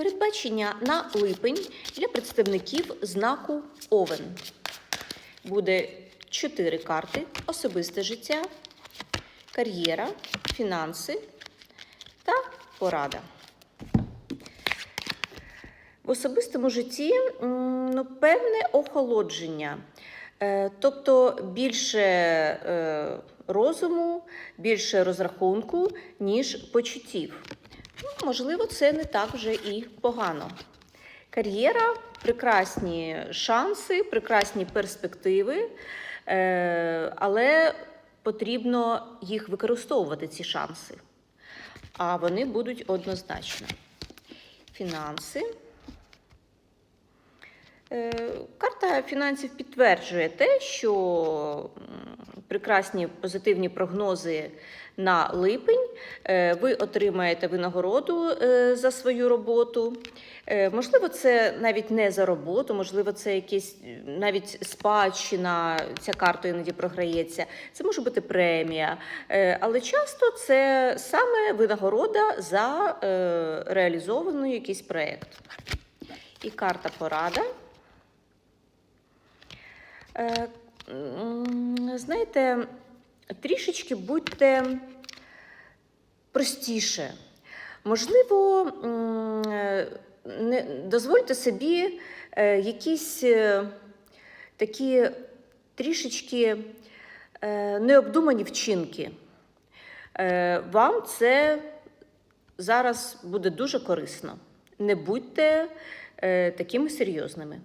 Передбачення на липень для представників знаку Овен. Буде чотири карти: особисте життя, кар'єра, фінанси та порада. В особистому житті ну, певне охолодження, Е, тобто більше е, розуму, більше розрахунку, ніж почуттів. Ну, можливо, це не так вже і погано. Кар'єра прекрасні шанси, прекрасні перспективи, е, але потрібно їх використовувати, ці шанси. А вони будуть однозначно. Фінанси. Е, Карта фінансів підтверджує те, що прекрасні позитивні прогнози на липень. Е, Ви отримаєте винагороду е, за свою роботу. Е, Можливо, це навіть не за роботу, можливо, це якась е, навіть спадщина. Ця карта іноді програється. Це може бути премія. Але часто це саме винагорода за реалізований якийсь проєкт. І карта порада. Знаєте, трішечки будьте простіше. Можливо, не, дозвольте собі е, якісь е, такі трішечки е, необдумані вчинки. Вам це зараз буде дуже корисно. Не будьте такими серйозними.